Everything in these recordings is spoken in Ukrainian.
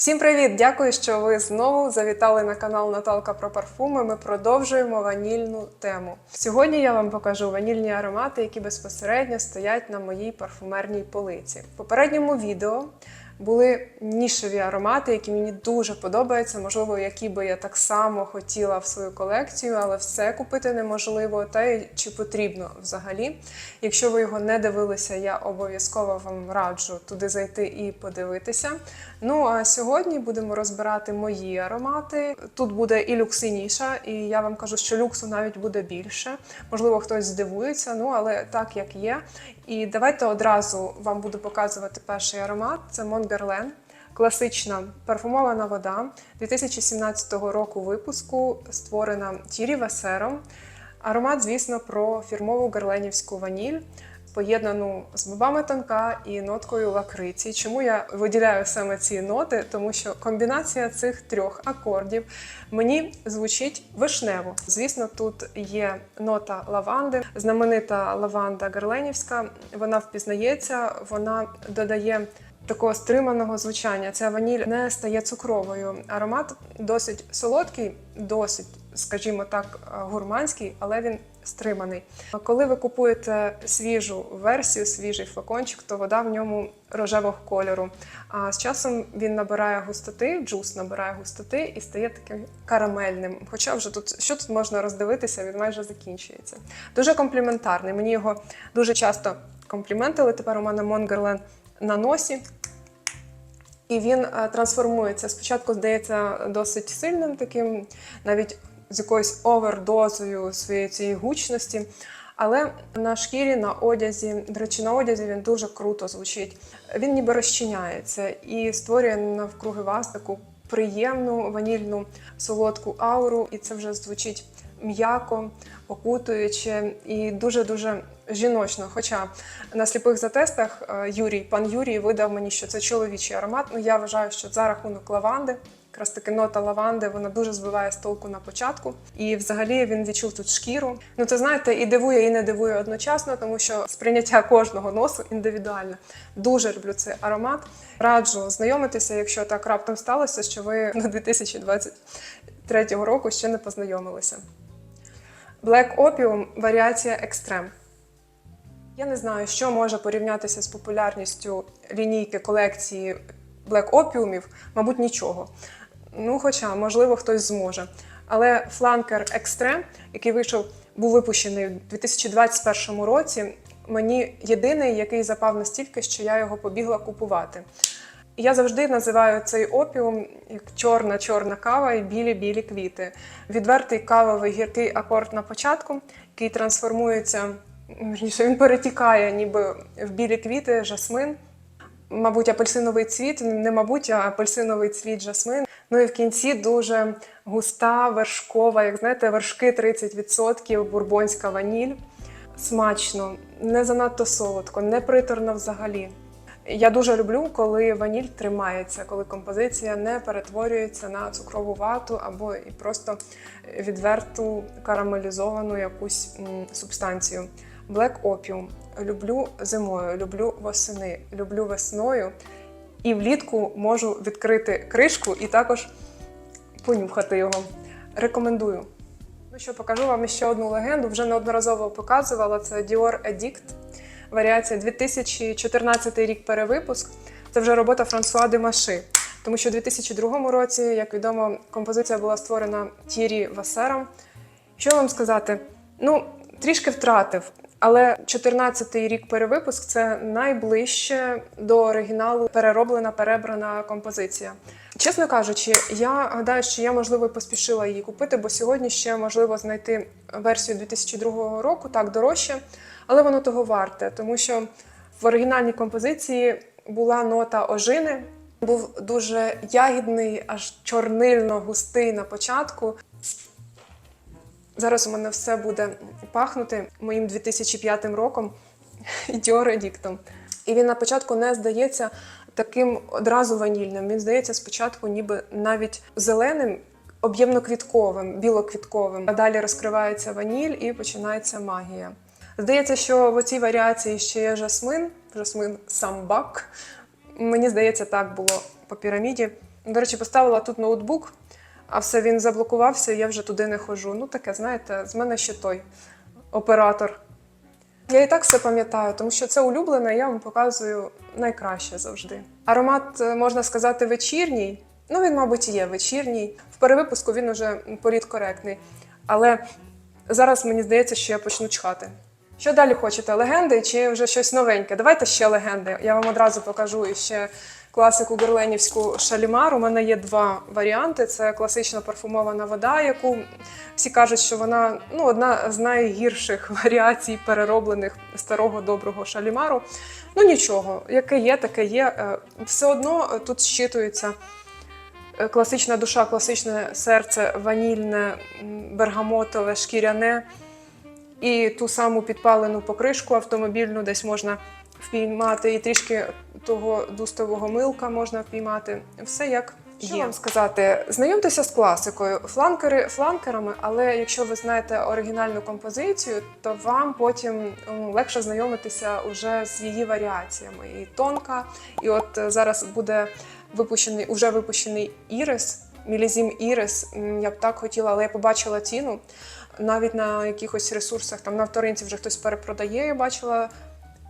Всім привіт! Дякую, що ви знову завітали на канал Наталка про парфуми. Ми продовжуємо ванільну тему. Сьогодні я вам покажу ванільні аромати, які безпосередньо стоять на моїй парфумерній полиці. В попередньому відео були нішеві аромати, які мені дуже подобаються, можливо, які би я так само хотіла в свою колекцію, але все купити неможливо, та й чи потрібно взагалі. Якщо ви його не дивилися, я обов'язково вам раджу туди зайти і подивитися. Ну а сьогодні будемо розбирати мої аромати. Тут буде і люкс, і я вам кажу, що люксу навіть буде більше. Можливо, хтось здивується, ну але так як є. І давайте одразу вам буду показувати перший аромат. Це Монгерлен. Класична парфумована вода 2017 року випуску, створена Тірі Васером. Аромат, звісно, про фірмову герленівську ваніль, поєднану з бобами тонка і ноткою лакриці. Чому я виділяю саме ці ноти? Тому що комбінація цих трьох акордів мені звучить вишнево. Звісно, тут є нота лаванди, знаменита лаванда герленівська. Вона впізнається, вона додає. Такого стриманого звучання ця ваніль не стає цукровою. Аромат досить солодкий, досить, скажімо так, гурманський, але він стриманий. Коли ви купуєте свіжу версію, свіжий флакончик, то вода в ньому рожевого кольору. А з часом він набирає густоти, джус набирає густоти і стає таким карамельним. Хоча вже тут що тут можна роздивитися, він майже закінчується. Дуже компліментарний. Мені його дуже часто компліментили. Тепер у мене Монгерлен на носі. І він е, трансформується. Спочатку здається досить сильним, таким, навіть з якоюсь овердозою своєї цієї гучності. Але на шкірі, на одязі, до речі, на одязі він дуже круто звучить. Він ніби розчиняється і створює навкруги вас таку приємну ванільну солодку ауру, і це вже звучить м'яко, окутуюче і дуже-дуже жіночно. Хоча на сліпих затестах е, Юрій, пан Юрій видав мені, що це чоловічий аромат. Ну я вважаю, що за рахунок лаванди. Якраз таки нота лаванди, вона дуже збиває з толку на початку. І взагалі він відчув тут шкіру. Ну, це знаєте, і дивує, і не дивує одночасно, тому що сприйняття кожного носу індивідуальне. Дуже люблю цей аромат. Раджу знайомитися, якщо так раптом сталося, що ви до 2023 року ще не познайомилися. Black Opium варіація Extreme. Я не знаю, що може порівнятися з популярністю лінійки колекції Black Opiumів, мабуть, нічого. Ну, хоча, можливо, хтось зможе. Але фланкер Extreme, який вийшов, був випущений у 2021 році, мені єдиний, який запав настільки, що я його побігла купувати. Я завжди називаю цей опіум як чорна-чорна кава і білі-білі квіти. Відвертий кавовий гіркий акорд на початку, який трансформується, він перетікає ніби в білі квіти, жасмин. Мабуть, апельсиновий цвіт, не мабуть, а апельсиновий цвіт жасмин. Ну і в кінці дуже густа, вершкова, як знаєте, вершки 30%, бурбонська ваніль. Смачно, не занадто солодко, не приторно взагалі. Я дуже люблю, коли ваніль тримається, коли композиція не перетворюється на цукрову вату або і просто відверту карамелізовану якусь субстанцію. Black Opium люблю зимою, люблю восени, люблю весною. І влітку можу відкрити кришку і також понюхати його. Рекомендую. Ну що, покажу вам ще одну легенду. Вже неодноразово показувала. Це Dior Addict. Варіація 2014 рік перевипуск. Це вже робота Франсуа де Маши. Тому що у 2002 році, як відомо, композиція була створена Тірі Васером. Що вам сказати? Ну, трішки втратив. Але 14-й рік перевипуск це найближче до оригіналу перероблена, перебрана композиція. Чесно кажучи, я гадаю, що я можливо поспішила її купити, бо сьогодні ще можливо знайти версію 2002 року, так дорожче, але воно того варте, тому що в оригінальній композиції була нота ожини, був дуже ягідний, аж чорнильно густий на початку. Зараз у мене все буде пахнути моїм 2005 роком і Dior І він на початку не здається таким одразу ванільним. Він здається спочатку ніби навіть зеленим, об'ємно-квітковим, білоквітковим. А далі розкривається ваніль і починається магія. Здається, що в цій варіації ще є жасмин, жасмин самбак. Мені здається, так було по піраміді. До речі, поставила тут ноутбук, а все він заблокувався, я вже туди не ходжу. Ну, таке, знаєте, з мене ще той оператор. Я і так все пам'ятаю, тому що це улюблене, я вам показую найкраще завжди. Аромат, е, можна сказати, вечірній. Ну, він, мабуть, і є вечірній. В перевипуску він уже політкоректний. Але зараз мені здається, що я почну чхати. Що далі хочете? Легенди чи вже щось новеньке? Давайте ще легенди. Я вам одразу покажу іще класику герленівську шалімар. У мене є два варіанти: це класична парфумована вода, яку всі кажуть, що вона ну, одна з найгірших варіацій перероблених старого доброго шалімару. Ну нічого, яке є, таке є. Е, Все одно тут щитується е, класична душа, класичне серце, ванільне, бергамотове, шкіряне. І ту саму підпалену покришку автомобільну десь можна впіймати, і трішки того дустового милка можна впіймати. Все як що Є. вам сказати? Знайомтеся з класикою. Фланкери фланкерами, але якщо ви знаєте оригінальну композицію, то вам потім легше знайомитися уже з її варіаціями. І тонка, і от е, зараз буде випущений, уже випущений ірис. Мілізім Ірис, я б так хотіла, але я побачила ціну. Навіть на якихось ресурсах, там на вторинці вже хтось перепродає, я бачила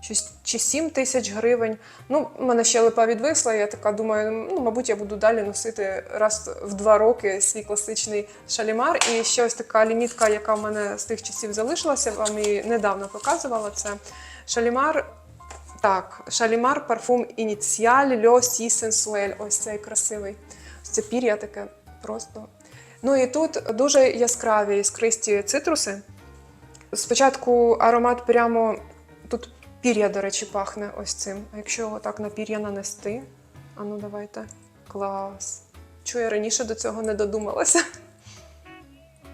щось чи 7 тисяч гривень. Ну, мене ще липа відвисла, я така думаю, ну, мабуть, я буду далі носити раз в два роки свій класичний шалімар. І ще ось така лімітка, яка в мене з тих часів залишилася, вам і недавно показувала. Це шалімар. Так, шалімар парфум ініціаль Льо Сі Сенсуель. Ось цей красивий. Ось це пір'я таке просто. Ну і тут дуже яскраві іскристі цитруси. Спочатку аромат прямо тут пір'я, до речі, пахне ось цим. А якщо його так на пір'я нанести, а ну давайте. Клас. Чого я раніше до цього не додумалася?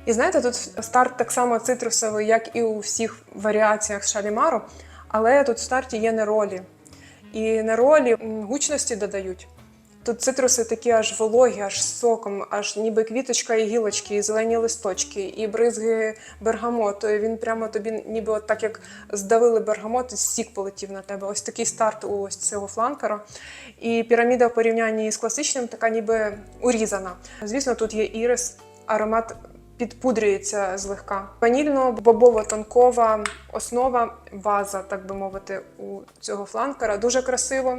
І знаєте, тут старт так само цитрусовий, як і у всіх варіаціях шалімару, але тут в старті є неролі. І неролі гучності додають. Тут цитруси такі аж вологі, аж соком, аж ніби квіточка і гілочки, і зелені листочки, і бризги бергамоту. Він прямо тобі, ніби от так як здавили бергамот, сік полетів на тебе. Ось такий старт у ось цього фланкера. І піраміда в порівнянні з класичним така ніби урізана. Звісно, тут є ірис, аромат підпудрюється злегка. Ванільно-бобово-тонкова основа, база, так би мовити, у цього фланкера. Дуже красиво.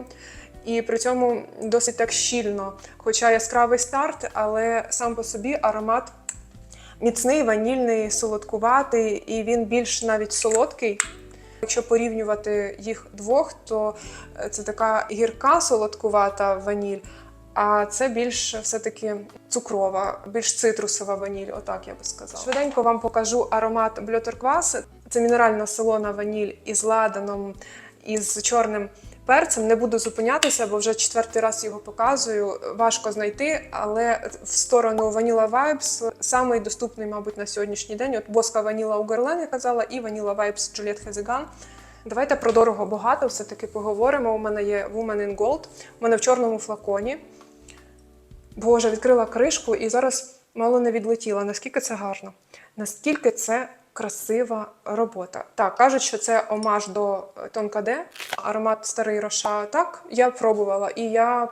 І при цьому досить так щільно. Хоча яскравий старт, але сам по собі аромат міцний, ванільний, солодкуватий, і він більш навіть солодкий. Якщо порівнювати їх двох, то е, це така гірка солодкувата ваніль, а це більш все-таки цукрова, більш цитрусова ваніль, отак я би сказала. Швиденько вам покажу аромат бльотерквас. Це мінеральна солона ваніль із ладаном, із чорним перцем. Не буду зупинятися, бо вже четвертий раз його показую. Важко знайти, але в сторону Vanilla Vibes самий доступний, мабуть, на сьогоднішній день. От боска ваніла у Герлен, я казала, і Vanilla Vibes Juliette Хезеган. Давайте про дорого багато все-таки поговоримо. У мене є Woman in Gold, у мене в чорному флаконі. Боже, відкрила кришку і зараз мало не відлетіла. Наскільки це гарно, наскільки це красива робота. Так, кажуть, що це омаж до Тонкаде, аромат старий Роша. Так, я пробувала і я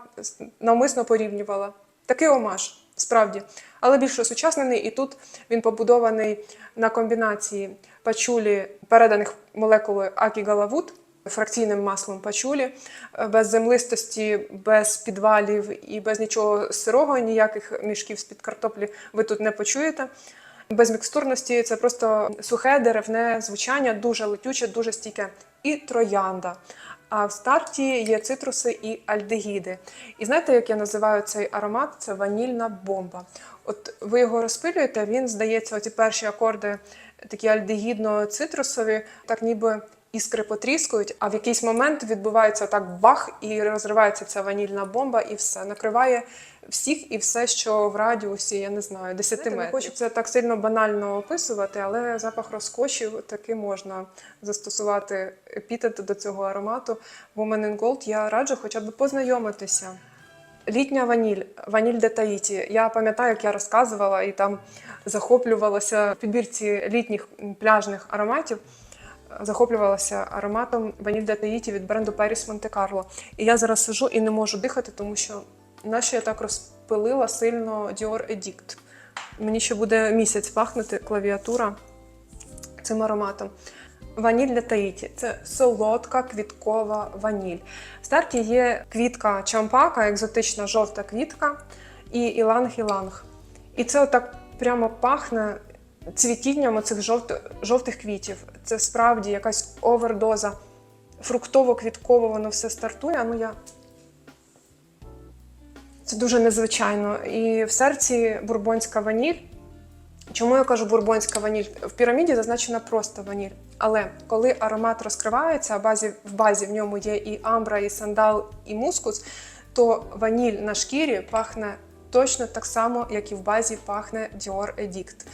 навмисно порівнювала. Такий омаж, справді, але більш осучаснений, і тут він побудований на комбінації пачулі, переданих молекулою Акі-Галавут, фракційним маслом пачулі, е, без землистості, без підвалів і без нічого сирого, ніяких мішків з-під картоплі ви тут не почуєте. Без мікстурності це просто сухе деревне звучання, дуже летюче, дуже стійке. І троянда. А в старті є цитруси і альдегіди. І знаєте, як я називаю цей аромат? Це ванільна бомба. От ви його розпилюєте, він здається, оці перші акорди такі альдегідно-цитрусові, так ніби іскри потріскують, а в якийсь момент відбувається так бах, і розривається ця ванільна бомба, і все накриває всіх і все, що в радіусі, я не знаю, 10 метрів. Не хочу це так сильно банально описувати, але запах розкошів таки можна застосувати епітет до цього аромату. Woman in Gold я раджу хоча б познайомитися. Літня ваніль, ваніль де Таїті. Я пам'ятаю, як я розказувала і там захоплювалася в підбірці літніх пляжних ароматів. Захоплювалася ароматом ваніль де Таїті від бренду Monte Carlo. І я зараз сижу і не можу дихати, тому що наче я так роз, пилила сильно Dior Edict. Мені ще буде місяць пахнути клавіатура цим ароматом. Ваніль для Таїті це солодка квіткова ваніль. В старті є квітка чампака, екзотична жовта квітка, і іланг-іланг. І це отак прямо пахне цвітінням оцих жовт, жовтих квітів. Це справді якась овердоза. Фруктово-квітково воно все стартує. Ну я це дуже незвичайно. І в серці бурбонська ваніль. Чому я кажу бурбонська ваніль? В піраміді зазначена просто ваніль. Але коли аромат розкривається, а базі, в базі в ньому є і амбра, і сандал, і мускус, то ваніль на шкірі пахне точно так само, як і в базі пахне Dior Edict.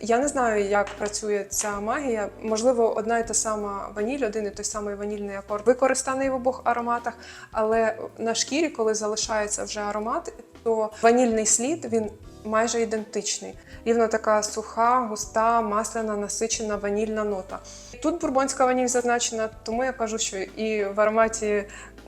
Я не знаю, як працює ця магія. Можливо, одна і та сама ваніль, один і той самий ванільний акорд використаний в обох ароматах. Але на шкірі, коли залишається вже аромат, то ванільний слід він майже ідентичний. Рівно така суха, густа, масляна, насичена ванільна нота. Тут бурбонська ваніль зазначена, тому я кажу, що і в ароматі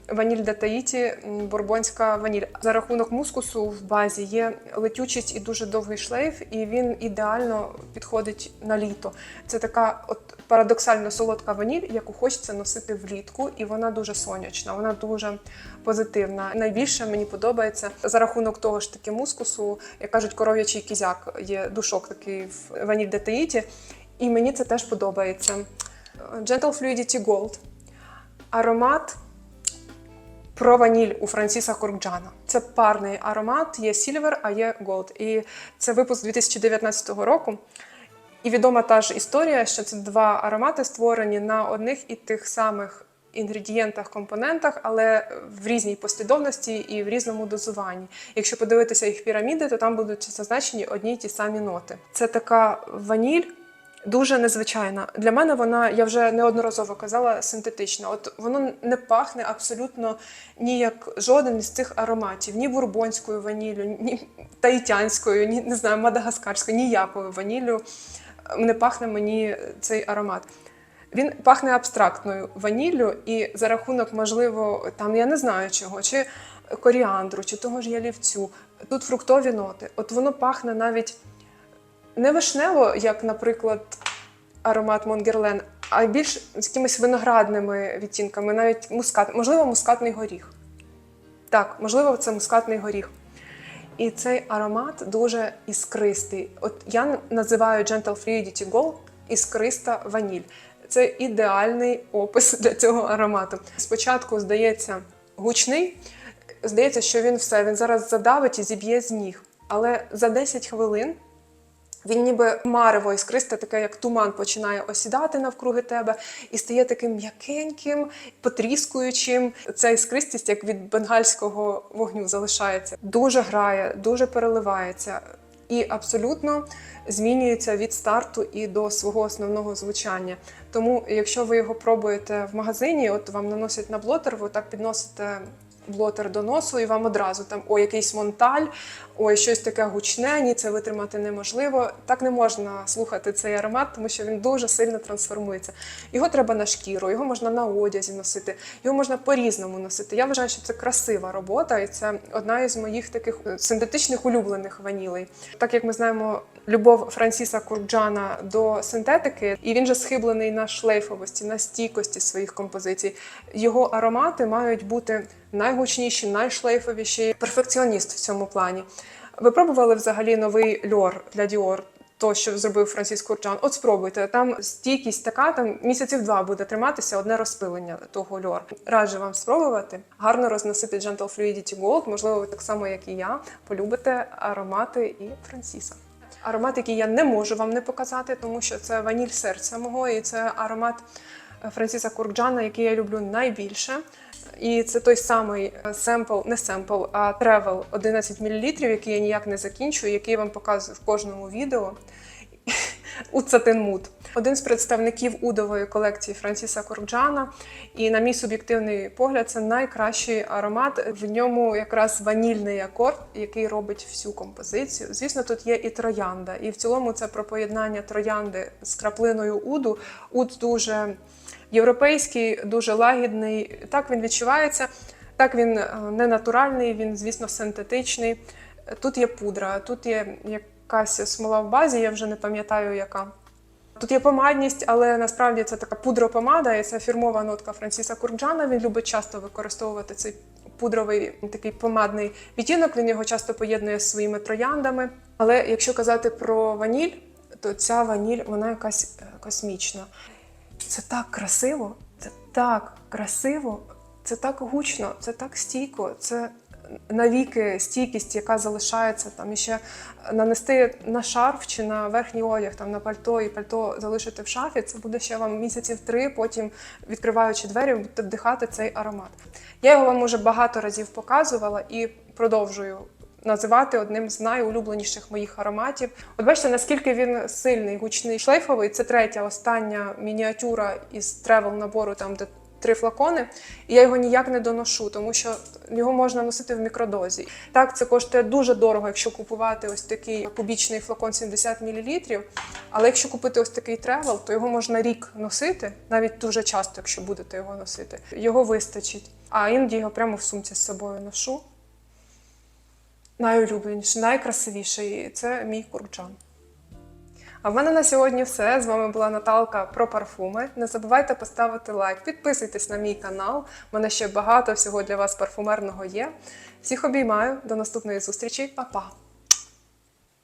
ваніль де Таїті бурбонська ваніль. За рахунок мускусу в базі є летючість і дуже довгий шлейф, і він ідеально підходить на літо. Це така от парадоксально солодка ваніль, яку хочеться носити влітку, і вона дуже сонячна, вона дуже позитивна. Найбільше мені подобається за рахунок того ж таки мускусу, як кажуть, коров'ячий кізяк є душок такий в ваніль де Таїті, і мені це теж подобається. Gentle Fluidity Gold. Аромат про ваніль у Франсіса Куркджана. Це парний аромат, є Silver, а є Gold. І це випуск 2019 року. І відома та ж історія, що це два аромати створені на одних і тих самих інгредієнтах, компонентах, але в різній послідовності і в різному дозуванні. Якщо подивитися їх піраміди, то там будуть зазначені одні й ті самі ноти. Це така ваніль. Дуже незвичайна. Для мене вона, я вже неодноразово казала, синтетична. От воно не пахне абсолютно ніяк жоден із цих ароматів, ні бурбонською ваніллю, ні таїтянською, ні не знаю, мадагаскарською, ніякою ваніллю не пахне мені цей аромат. Він пахне абстрактною ваніллю, і за рахунок, можливо, там я не знаю чого, чи коріандру, чи того ж ялівцю. Тут фруктові ноти. От воно пахне навіть не вишнево, як, наприклад, аромат Монгерлен, а більш з якимись виноградними відтінками, навіть мускат, можливо, мускатний горіх. Так, можливо, це мускатний горіх. І цей аромат дуже іскристий. От я називаю Gentle Fluidity Gold іскриста ваніль. Це ідеальний опис для цього аромату. Спочатку здається гучний, здається, що він все, він зараз задавить і зіб'є з ніг. Але за 10 хвилин він ніби марево іскристе, таке як туман починає осідати навкруги тебе і стає таким м'якеньким, потріскуючим. Ця іскристість, як від бенгальського вогню, залишається. Дуже грає, дуже переливається і абсолютно змінюється від старту і до свого основного звучання. Тому, якщо ви його пробуєте в магазині, от вам наносять на блотер, ви так підносите блотер до носу, і вам одразу там ой, якийсь монталь, ой, щось таке гучне, ні, це витримати неможливо. Так не можна слухати цей аромат, тому що він дуже сильно трансформується. Його треба на шкіру, його можна на одязі носити, його можна по-різному носити. Я вважаю, що це красива робота, і це одна із моїх таких е, синтетичних улюблених ванілей. Так як ми знаємо, любов Франсіса Курджана до синтетики, і він же схиблений на шлейфовості, на стійкості своїх композицій. Його аромати мають бути найгучніші, найшлейфовіші. Перфекціоніст в цьому плані. Ви пробували взагалі новий льор для Dior? То, що зробив Франсіс Курджан, от спробуйте. Там стійкість така, там місяців два буде триматися одне розпилення того льор. Раджу вам спробувати. Гарно розносити Gentle Fluidity Gold. Можливо, ви так само, як і я, полюбите аромати і Франсіса. Аромат, який я не можу вам не показати, тому що це ваніль серця мого, і це аромат Франсіса Курджана, який я люблю найбільше. І це той самий семпл, не семпл, а тревел 11 мл, який я ніяк не закінчую, який я вам показую в кожному відео. У Цатинмут. Один з представників удової колекції Франсіса Курджана. І, на мій суб'єктивний погляд, це найкращий аромат. В ньому якраз ванільний акорд, який робить всю композицію. Звісно, тут є і троянда. І в цілому це про поєднання троянди з краплиною уду. Уд дуже європейський, дуже лагідний. Так він відчувається. Так він е, не натуральний, він, звісно, синтетичний. Тут є пудра, тут є якась смола в базі, я вже не пам'ятаю яка. Тут є помадність, але насправді це така пудропомада, і це фірмова нотка Франсіса Курджана. Він любить часто використовувати цей пудровий такий помадний відтінок. Він його часто поєднує з своїми трояндами. Але якщо казати про ваніль, то ця ваніль вона якась е, космічна. Це так красиво, це так красиво, це так гучно, це так стійко, це навіки стійкість, яка залишається там і ще нанести на шарф чи на верхній одяг, там на пальто і пальто залишити в шафі. Це буде ще вам місяців три. Потім відкриваючи двері, будете вдихати цей аромат. Я його вам уже багато разів показувала і продовжую. Називати одним з найулюбленіших моїх ароматів. От бачите, наскільки він сильний, гучний, шлейфовий. Це третя остання мініатюра із тревел набору, там де три флакони. І я його ніяк не доношу, тому що його можна носити в мікродозі. Так, це коштує дуже дорого, якщо купувати ось такий кубічний флакон 70 мл. Але якщо купити ось такий тревел, то його можна рік носити, навіть дуже часто, якщо будете його носити. Його вистачить. А іноді його прямо в сумці з собою ношу. Найулюбленіший, найкрасивіший це мій курчан. А в мене на сьогодні все. З вами була Наталка про парфуми. Не забувайте поставити лайк, підписуйтесь на мій канал. У мене ще багато всього для вас парфумерного є. Всіх обіймаю. До наступної зустрічі, Па-па!